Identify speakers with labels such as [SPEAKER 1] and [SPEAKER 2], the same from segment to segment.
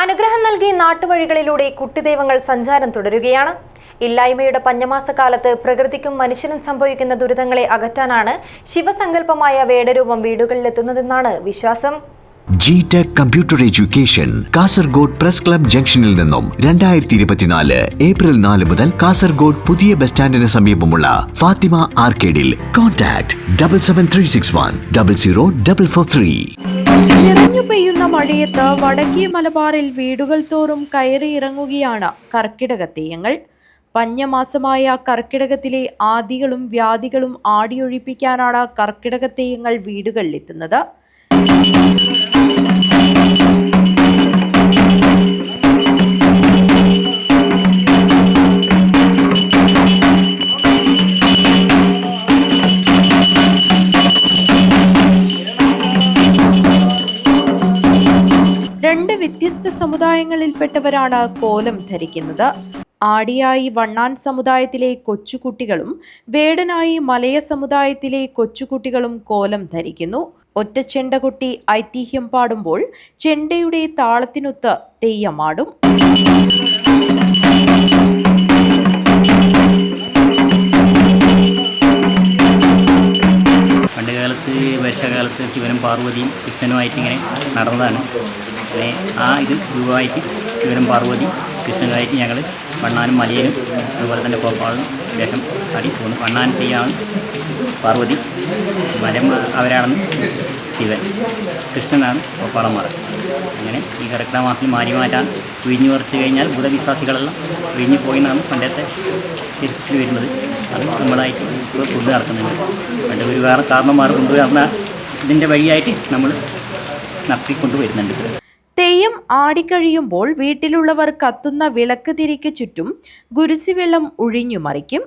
[SPEAKER 1] അനുഗ്രഹം നൽകി നാട്ടുവഴികളിലൂടെ കുട്ടിദൈവങ്ങൾ സഞ്ചാരം തുടരുകയാണ്. ഇല്ലായ്മയുടെ പഞ്ഞമാസക്കാലത്ത് പ്രകൃതിക്കും മനുഷ്യനും സംഭവിക്കുന്ന ദുരിതങ്ങളെ അകറ്റാനാണ് ശിവസങ്കല്പമായ വേടരൂപം വീടുകളിലെത്തുന്നതെന്നാണ് വിശ്വാസം.
[SPEAKER 2] G tech computer education Kasaragod press club ജംഗ്ഷനിൽ നിന്നും രണ്ടായിരത്തി ഇരുപത്തിനാല് ഏപ്രിൽ നാല് മുതൽ കാസർഗോഡ് പുതിയ ബസ് സ്റ്റാൻഡിന് സമീപമുള്ള Fathima ആർക്കേഡിൽ. Contact double seven three six one double zero double four three
[SPEAKER 3] നിറഞ്ഞു പെയ്യുന്ന മഴയത്ത് വടക്കേ മലബാറിൽ വീടുകൾ തോറും കയറി ഇറങ്ങുകയാണ് കർക്കിടക തെയ്യങ്ങൾ. പഞ്ഞമാസമായ കർക്കിടകത്തിലെ ആദികളും വ്യാധികളും ആടിയൊഴിപ്പിക്കാനാണ് കർക്കിടക തെയ്യങ്ങൾ വീടുകളിലെത്തുന്നത്. രണ്ട് വ്യത്യസ്ത സമുദായങ്ങളിൽപ്പെട്ടവരാണ് കോലം ധരിക്കുന്നത്. ആടിയായി വണ്ണാൻ സമുദായത്തിലെ കൊച്ചുകുട്ടികളും വേടനായി മലയ സമുദായത്തിലെ കൊച്ചുകുട്ടികളും കോലം ധരിക്കുന്നു. ഒറ്റ ചെണ്ടകുട്ടി ഐതിഹ്യം പാടുമ്പോൾ ചെണ്ടയുടെ താളത്തിനൊത്ത് തെയ്യമാടും.
[SPEAKER 4] പണ്ടുകാലത്ത് കാലത്ത് വർഷകാലത്ത് ശിവനും പാർവതിയും കൃഷ്ണനുമായിട്ട് ഇങ്ങനെ നടന്നതാണ്. ആ ഇത് രൂപമായിട്ട് ശിവനും പാർവതി കൃഷ്ണനായിട്ട് ഞങ്ങൾ വണ്ണാനും മലയിലും അതുപോലെ തന്നെ കോപ്പാളും അദ്ദേഹം അടി പോകുന്നു. വണ്ണാൻ തെയ്യാണ് പാർവതി മലം അവരാണെന്ന് ശിവൻ കൃഷ്ണനാണ് കോപ്പാളന്മാർ അങ്ങനെ ഈ കർക്കിടക മാറി മാരി മാറ്റാൻ വിഴിഞ്ഞു പറിച്ചു കഴിഞ്ഞാൽ ബുധവിശ്വാസികളെല്ലാം വിഴിഞ്ഞു പോയിന്നാണ് പണ്ടത്തെ തിരിച്ചു വരുന്നത്. അത് നമ്മളായിട്ട് ഇപ്പോൾ കൊണ്ടു നടക്കുന്നുണ്ട്. പണ്ട് ഒരു വേറെ കാരണന്മാർ കൊണ്ടുവരുന്ന ഇതിന്റെ വഴിയായിട്ട് നമ്മൾ നടത്തിക്കൊണ്ടു വരുന്നുണ്ട്
[SPEAKER 3] തെയ്യം ആടിക്കഴിയുമ്പോൾ വീട്ടിലുള്ളവർ കത്തുന്ന വിളക്ക് തിരിക്ക് ചുറ്റും ഗുരുസിവെള്ളം ഒഴിഞ്ഞു മറിക്കും.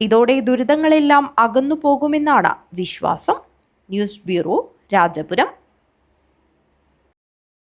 [SPEAKER 3] ഇതോടെ ദുരിതങ്ങളെല്ലാം അകന്നു പോകുമെന്നാണ് വിശ്വാസം. News bureau Rajapuram.